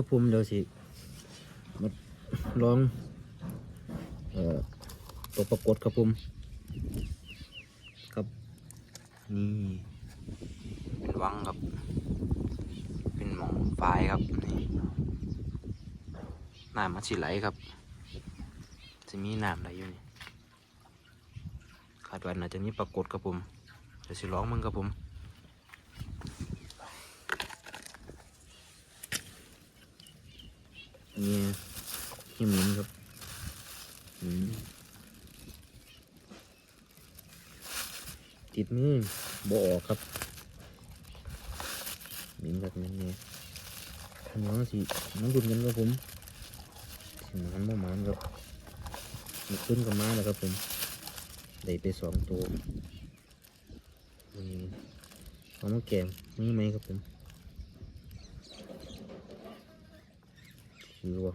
ครับผมเดี๋ยวสิมาลองเอ่อตัวปรากฏครับผมครับนี่เป็นวังครับ เป็นหมองฝายครับนี่น้ำมันสิไหลครับจะมีน้ำไหลอยู่นี่คาดว่าน่าจะมีปรากฏครับผมเดี๋ยวสิร้องมึงครับผม เนี่ขี้หมินครับหมินติดมือบ่ออกครับหมินแบบนี้เนี่ยทำน้องสิน้องดุนกันครับผมสิมันบ่มันครับมันขึ้นกับมาแล้วครับผมได้ไปสองตัวนี่เอามาแกงนี่ไหมครับผม คือว่า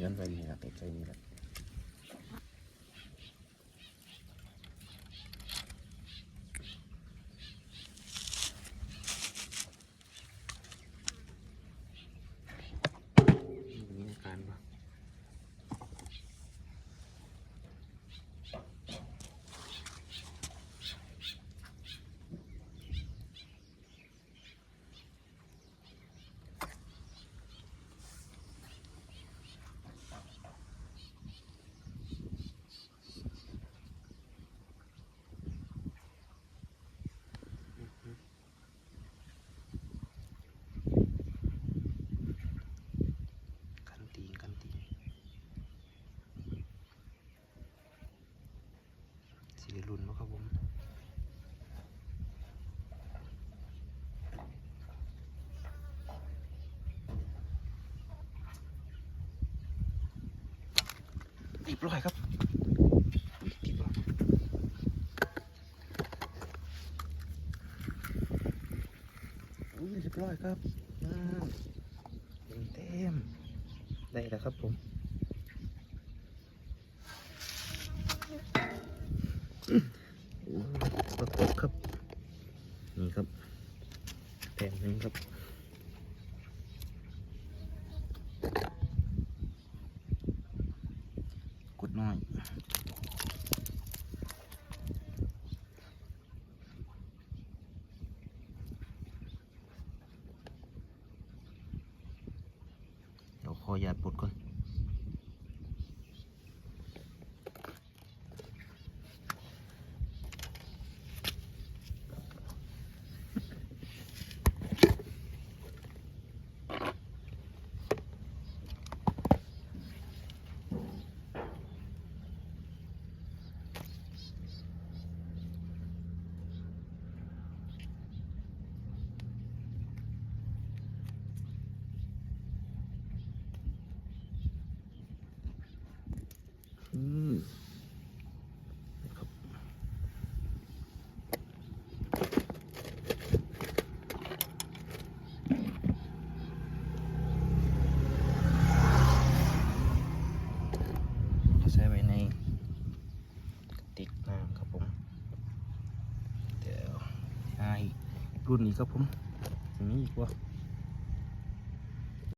ย้อนไปนี่ครับใกล้ๆนี่แหละ มีอาการปะกันตีนกันตีนสี ได้รุ่นมั้ครับผมติดร้อยครับติดร้อยอุ้ยเรียบร้อยครับเต็มเต็มๆได้แล้วครับผม โอ้ ปรากฏครับ นี่ครับแผ่นนึงครับกดน่อยเดี๋ยวขออย่าตปลดก่อน อืมครับใส่ไว้ในติกน้ำครับผม เดี๋ยวให้รุ่นนี้ครับผมจะมีอีกว่า